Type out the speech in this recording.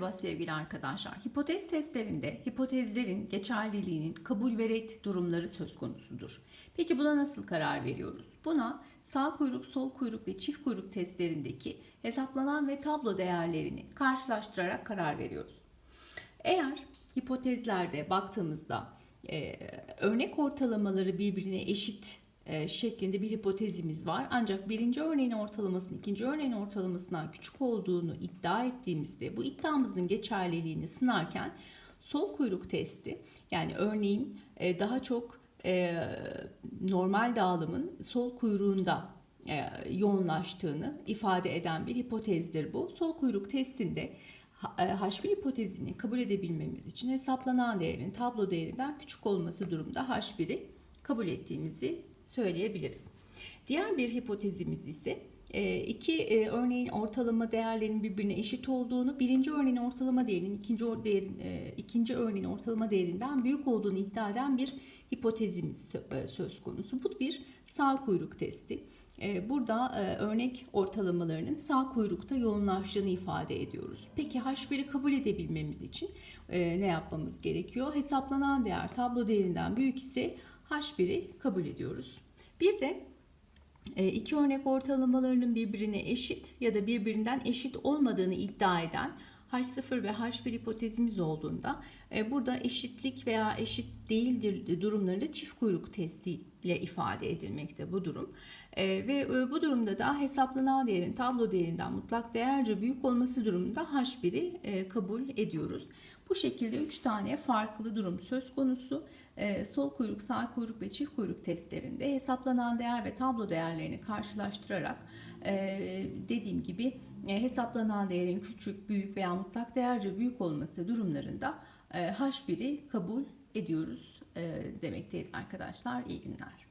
Merhaba sevgili arkadaşlar. Hipotez testlerinde hipotezlerin geçerliliğinin kabul ve red durumları söz konusudur. Peki buna nasıl karar veriyoruz? Buna sağ kuyruk, sol kuyruk ve çift kuyruk testlerindeki hesaplanan ve tablo değerlerini karşılaştırarak karar veriyoruz. Eğer hipotezlerde baktığımızda e, örnek ortalamaları birbirine eşit şeklinde bir hipotezimiz var. Ancak birinci örneğin ortalamasının ikinci örneğin ortalamasından küçük olduğunu iddia ettiğimizde bu iddiamızın geçerliliğini sınarken sol kuyruk testi yani örneğin e, daha çok e, normal dağılımın sol kuyruğunda e, yoğunlaştığını ifade eden bir hipotezdir bu. Sol kuyruk testinde H- e, H1 hipotezini kabul edebilmemiz için hesaplanan değerin tablo değerinden küçük olması durumda H1'i kabul ettiğimizi söyleyebiliriz. Diğer bir hipotezimiz ise e, iki e, örneğin ortalama değerlerin birbirine eşit olduğunu, birinci örneğin ortalama değerinin ikinci değerin e, ikinci örneğin ortalama değerinden büyük olduğunu iddia eden bir hipotezimiz sö- söz konusu. Bu bir sağ kuyruk testi. E, Burada e, örnek ortalamalarının sağ kuyrukta yoğunlaştığını ifade ediyoruz. Peki H1'i kabul edebilmemiz için e, ne yapmamız gerekiyor? Hesaplanan değer tablo değerinden büyük ise H1'i kabul ediyoruz. Bir de e, iki örnek ortalamalarının birbirine eşit ya da birbirinden eşit olmadığını iddia eden H0 ve H1 hipotezimiz olduğunda e, burada eşitlik veya eşit değildir durumlarında çift kuyruk testi ile ifade edilmekte bu durum. E, ve e, bu durumda da hesaplanan değerin tablo değerinden mutlak değerce büyük olması durumunda H1'i e, kabul ediyoruz. Bu şekilde 3 tane farklı durum söz konusu. Ee, sol kuyruk, sağ kuyruk ve çift kuyruk testlerinde hesaplanan değer ve tablo değerlerini karşılaştırarak e, dediğim gibi e, hesaplanan değerin küçük, büyük veya mutlak değerce büyük olması durumlarında e, H1'i kabul ediyoruz e, demekteyiz arkadaşlar. İyi günler.